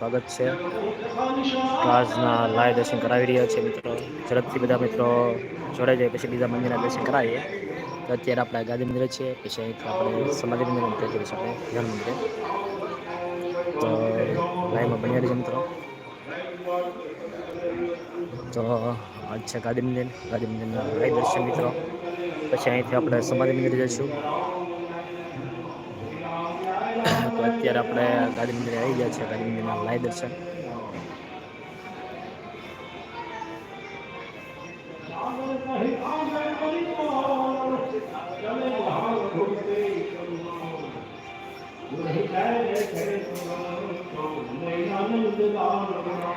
સ્વાગત છે. ક્લાસના લાય દર્શન કરાવી રહ્યા છે મિત્રો. ઝડપથી બધા મિત્રો જોડાઈ જાય પછી બીજા મંદિરના દર્શન કરાવીએ. તો અત્યારે આપણે ગાંધી મંદિર છે, પછી અહીંથી આપણે સમાધિ મંદિર અંતર કરીશું આપણે ધ્યાન મંદિરે. તો લાઈમાં બન્યા રહીએ મિત્રો. તો આજ છે ગાંધી મંદિર. ગાંધી મંદિરના લાઈ દર્શન મિત્રો. પછી અહીંથી આપણે સમાધિ મંદિર જઈશું તો અત્યારે આપણે ગાંધી મંદિરે આવી ગયા છે ગાંધી મંદિરના લાય દર્શન.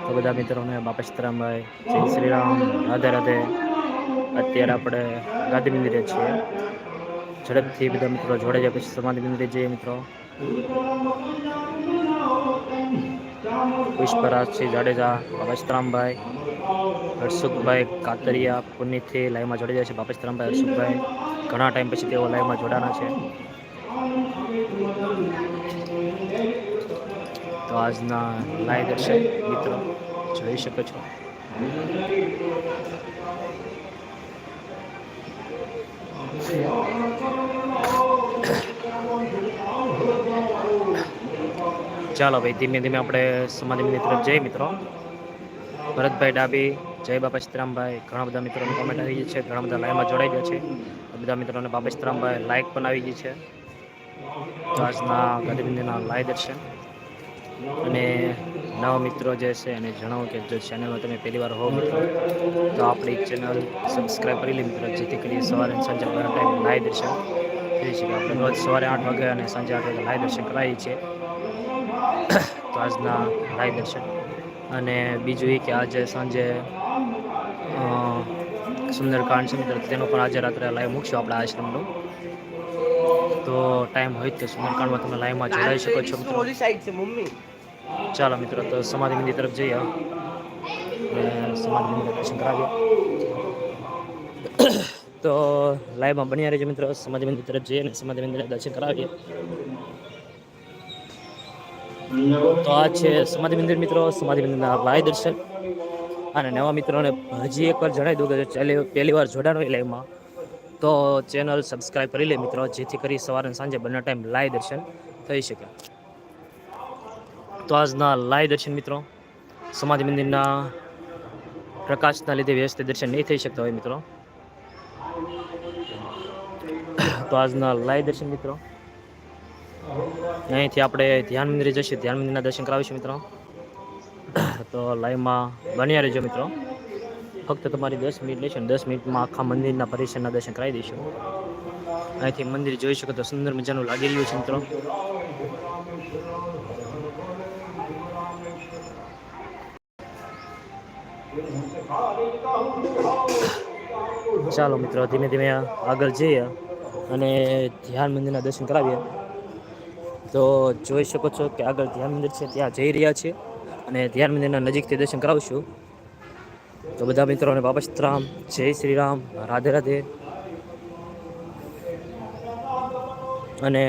તો બધા મિત્રોને બાપા સીતારામભાઈ જય શ્રી રામ રાધે રાધે. અત્યારે આપણે ગાંધી મંદિરે છીએ. ઝડપથી બધા મિત્રો જોડે જાય, પછી સમાધિ મંદિરે જઈએ મિત્રો. પુષ્પરાજસિંહ જાડેજા બાપા સીતારામભાઈ હર્ષુખભાઈ કાતરિયા, પુનિતથી લાઈવમાં જોડાઈ જાય છે બાપા સીતારામભાઈ હર્ષુખભાઈ ઘણા ટાઈમ પછી તેઓ લાઈવમાં જોડાના છે. તો આજના લાઈવ દર્શન મિત્રો, જોઈ શકો છો. ચાલો ભાઈ, ધીમે ધીમે આપણે સમાધિ મંદિર તરફ જઈએ મિત્રો. ભરતભાઈ ડાબી, જય બાપા સીતરામભાઈ. ઘણા બધા મિત્રોની કોમેન્ટ આવી ગઈ છે, ઘણા બધા લાઈનમાં જોડાઈ ગયા છે. બધા મિત્રોને બાપા સીતરામભાઈ લાઈક પણ આવી ગઈ છે. આજના ગાંધી મંદિરના લાઈવ દર્શન. અને નવા મિત્રો જે છે, એને જણાવો કે જો ચેનલમાં તમે પહેલી વાર હો મિત્રો, તો આપણી ચેનલ સબસ્ક્રાઈબ કરી લે મિત્રો, જેથી કરી સવારે સાંજે ટાઈમ લાઈવ દર્શન. થઈ શકીએ આપણે રોજ સવારે આઠ વાગે અને સાંજે આઠ વાગે લાઈવ દર્શન કરાવીએ છીએ. તો આજના લાઈવ દર્શન. અને બીજું એ કે આજે સાંજે સુંદરકાંડ છે મિત્ર તેનો પણ આજે રાત્રે લાઈવ મૂકશું આપણા આશ્રમનું. તો ટાઈમ હોય તો સુંદરકાંડમાં તમે લાઈવમાં જોડાઈ શકો છો મિત્રો. ચાલો મિત્રો તો સમાધિ મંદિર તરફ જઈએ. સમાધિ મંદિર દર્શન કરાવીએ. તો લાઈવમાં બન્યા રહેજો મિત્રો. સમાધિ મંદિર તરફ જઈએ અને સમાધિ મંદિરના દર્શન કરાવીએ. તો આ છે સમાધિ મંદિર મિત્રો. સમાધિ મંદિરના લાઈવ દર્શન. અને નવા મિત્રોને હજી એકવાર જણાવી દઉં કે પહેલી વાર જોડાણ હોય લાઈવમાં તો ચેનલ સબસ્ક્રાઈબ કરી લે મિત્રો. જેથી કરી સવારે સાંજે બંને ટાઈમ લાઈવ દર્શન થઈ શકે. તો આજના લાઈવ દર્શન મિત્રો, સમાધિ મંદિરના પ્રકાશના લીધે વ્યવસ્થિત દર્શન નહીં થઈ શકતા હોય મિત્રો. તો આજના લાઈવ દર્શન મિત્રો. અહીંથી આપણે ધ્યાન મંદિરે જઈશું ધ્યાન મંદિરના દર્શન કરાવીશું મિત્રો. તો લાઈવમાં બન્યા રહેજો મિત્રો. ફક્ત તમારી દસ મિનિટ લેશે દસ મિનિટમાં આખા મંદિરના પરિસરના દર્શન કરાવી દઈશું. અહીંથી મંદિર જોઈ શકો તો સુંદર મજાનું લાગી રહ્યું છે મિત્રો. ચાલો મિત્રો, ધીમે ધીમે આગળ જઈએ. અને ધ્યાન મંદિરના દર્શન કરાવીએ. તો જોઈ શકો છો કે આગળ ધ્યાન મંદિર છે, ત્યાં જઈ રહ્યા છીએ અને ધ્યાન મંદિરના નજીકથી દર્શન કરાવશું. તો બધા મિત્રોને બાબા સીતરામ જય શ્રી રામ, રાધે રાધે. અને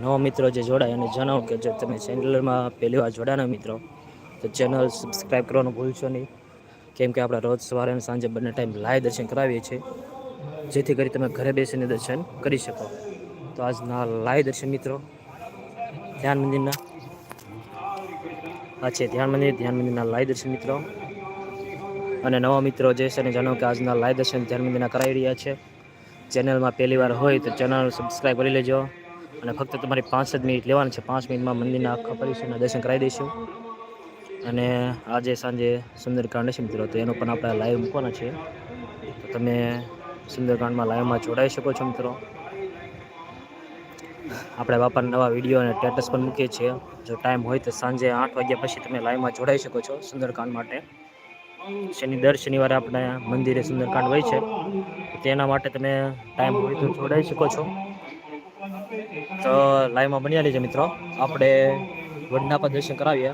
નવા મિત્રો જે જોડાય અને જણાવો કે જો તમે ચેનલમાં પહેલી વાર જોડાના મિત્રો, તો ચેનલ સબસ્ક્રાઈબ કરવાનું ભૂલશો નહીં. કેમ કે આપણે રોજ સવારે અને સાંજે બંને ટાઈમ લાઈવ દર્શન કરાવીએ છીએ. જેથી કરી તમે ઘરે બેસીને દર્શન કરી શકો. તો આજના લાઈવ દર્શન મિત્રો, ધ્યાન મંદિરના, આ છે ધ્યાન મંદિર, ધ્યાન મંદિરના લાઈવ દર્શન મિત્રો. અને નવા મિત્રો જે છે ને જાણો કે આજના લાઈવ દર્શન ધ્યાન મંદિરના કરાવી રહ્યા છે. ચેનલમાં પહેલી વાર હોય તો ચેનલ સબસ્ક્રાઈબ કરી લેજો. અને ફક્ત તમારી પાંચ જ મિનિટ લેવાની છે, પાંચ મિનિટમાં મંદિરના આખા પરિસરના દર્શન કરાવી દઈશું. અને આજે સાંજે સુંદરકાંડ છે મિત્રો, તો એનો પણ આપણે લાઈવ મૂકવાના છે. તો તમે સુંદરકાંડમાં લાઈવમાં જોડાઈ શકો છો મિત્રો. આપણે બાપાના નવા વીડિયો અને સ્ટેટસ પણ મૂકીએ છીએ. જો ટાઈમ હોય તો સાંજે આઠ વાગ્યા પછી તમે લાઈવમાં જોડાઈ શકો છો સુંદરકાંડ માટે. શનિ દર શનિવારે આપણે મંદિરે સુંદરકાંડ હોય છે. તેના માટે તમે ટાઈમ હોય તો જોડાઈ શકો છો. તો લાઈવમાં બન્યા લેજો મિત્રો. આપણે વડના પર દર્શન કરાવીએ.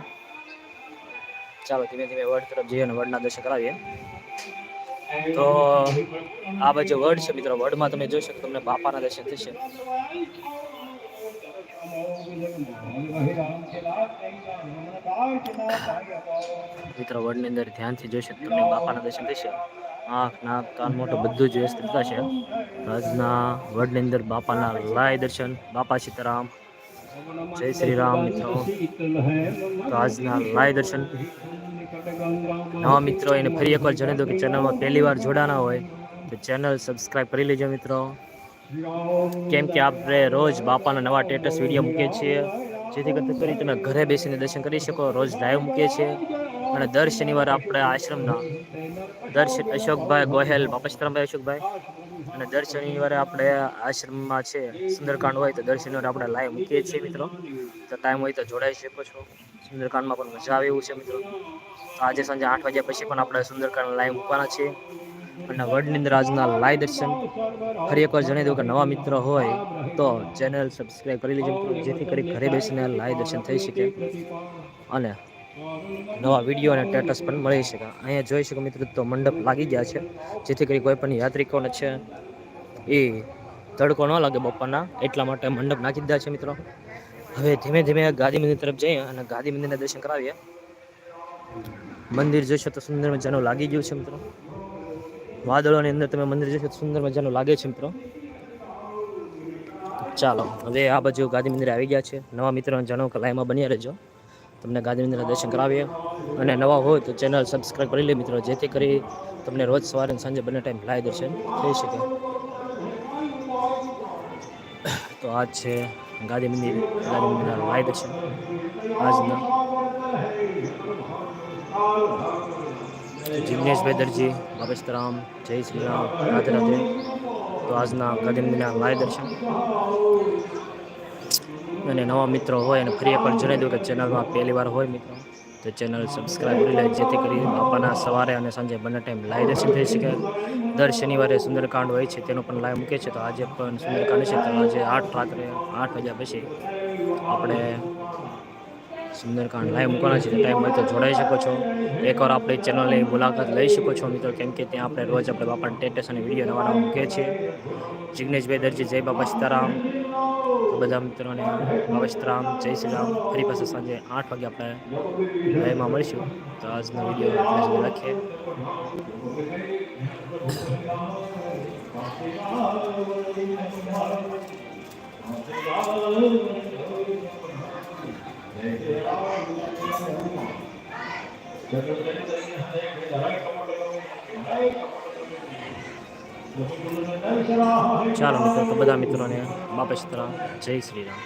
ચાલો ધીમે ધીમે વડ તરફ જઈએ અને વડના દર્શન કરાવીએ. તો આ બાજુ વડ છે મિત્રો, વડમાં તમે જોઈ શકો તમને બાપાના દર્શન થશે. મિત્રો, વડની અંદર ધ્યાનથી જોઈશે શકો તમને બાપાના દર્શન થશે. આંખ, નાક, કાન મોટો બધું જ વ્યસ્તતા છે. આજના વડની અંદર બાપાના લાય દર્શન. બાપા સીતારામ. જય શ્રી રામ, મિત્રો. તો આજના લાય દર્શન. નવા મિત્રો, એને ફરી એકવાર જણાવી દો કે ચેનલમાં પહેલી વાર જોડાના હોય તો ચેનલ સબસ્ક્રાઈબ કરી લેજો મિત્રો. કેમ કે આપણે રોજ બાપાના નવા સ્ટેટસ વીડિયો મૂકીએ છીએ. જેથી કરી તમે ઘરે બેસીને દર્શન કરી શકો, રોજ લાઈવ મૂકીએ છીએ. અને દર શનિવારે આપણે આશ્રમના દર અશોકભાઈ ગોહેલ બાપસ્તરામભાઈ અશોકભાઈ. અને દર શનિવારે આપણે આશ્રમમાં છે, સુંદરકાંડ હોય તો દર શનિવારે આપણે લાઈવ મૂકીએ છીએ મિત્રો. તો ટાઈમ હોય તો જોડાઈ શકો છો. સુંદરકાંડમાં પણ મજા આવે એવું છે મિત્રો. તો આજે સાંજે આઠ વાગ્યા પછી પણ આપણે સુંદરકાંડ લાઈવ મૂકવાના છીએ. અને વર્લ્ડની અંદર આજના લાઈવ દર્શન. ફરી એકવાર જણાવી દઉં કે નવા મિત્ર હોય તો ચેનલ સબસ્ક્રાઈબ કરી લેજો જેથી કરી ઘરે બેસીને લાઈવ દર્શન થઈ શકે. અને નવા વીડિયો અને સ્ટેટસ પણ મળી શકે. અહીંયા જોઈ શકો મિત્રો તો મંડપ લાગી ગયા છે. જેથી કરી કોઈ પણ યાત્રિકોને છે એ તડકો ન લાગે બપોરના. એટલા માટે મંડપ નાખી દીધા છે મિત્રો. હવે ધીમે ધીમે ગાંધી મંદિર તરફ જઈએ અને ગાંધી મંદિરના દર્શન કરાવીએ. મંદિર જોશો તો સુંદર મજાનું લાગી ગયું છે મિત્રો. વાદળોની અંદર તમે મંદિર જોશો તો સુંદર મજાનું લાગે છે મિત્રો. ચાલો, હવે આ બાજુ ગાંધી મંદિર આવી ગયા છે. નવા મિત્રોને જણાવો કે લાઈમાં બન્યા રહેજો. તમને ગાંધી મંદિરના દર્શન કરાવીએ. અને નવા હોય તો ચેનલ સબસ્ક્રાઈબ કરી લે મિત્રો, જેથી કરી તમને રોજ સવારે અને સાંજે બંને ટાઈમ લાઈવ દર્શન થઈ શકે. તો આજ છે ગાંધી મંદિર ગાંધી મંદિરના લાઈવ દર્શન આજના જિગ્નેશભાઈ દરજી બાબા જય શ્રી રામ, રાધે રાધે. તો આજના ગાંધી મંદિરના લાઈવ દર્શન અને નવા મિત્રો હોય અને ફરી એકવાર જણાવી દઉં કે ચેનલમાં પહેલી વાર હોય મિત્રો. તો ચેનલ સબસ્ક્રાઈબ કરી લે, જેથી કરી બાપાના સવારે અને સાંજે બંને ટાઈમ લાઈવ દર્શન થઈ શકે. દર શનિવારે સુંદરકાંડ હોય છે, તેનો પણ લાઈવ મૂકે છે તો આજે પણ સુંદરકાંડ છે, તો આજે આઠ રાત્રે આઠ વાગ્યા પછી આપણે સુંદરકાંડ લાઈવ મૂકવાના છે. ટાઈમ હોય તો જોડાઈ શકો છો. એકવાર આપણે ચેનલની મુલાકાત લઈ શકો છો, મિત્રો. કેમ કે ત્યાં આપણે રોજ આપણે બાપાના ટેટસ અને વીડિયો નવા નવા મૂકીએ છીએ. જિગ્નેશભાઈ દરજી, જય બાબા સીતારામ. બધા મિત્રોને બાબા સીતારામ જય શ્રી રામ. ફરી પાછા સાંજે આઠ વાગે આપણે લાઈવમાં મળીશું. તો આજનો વીડિયો આપણે જ રાખીએ ચાલો મિત્રો તો બધા મિત્રોને બાપા જય શ્રી રામ.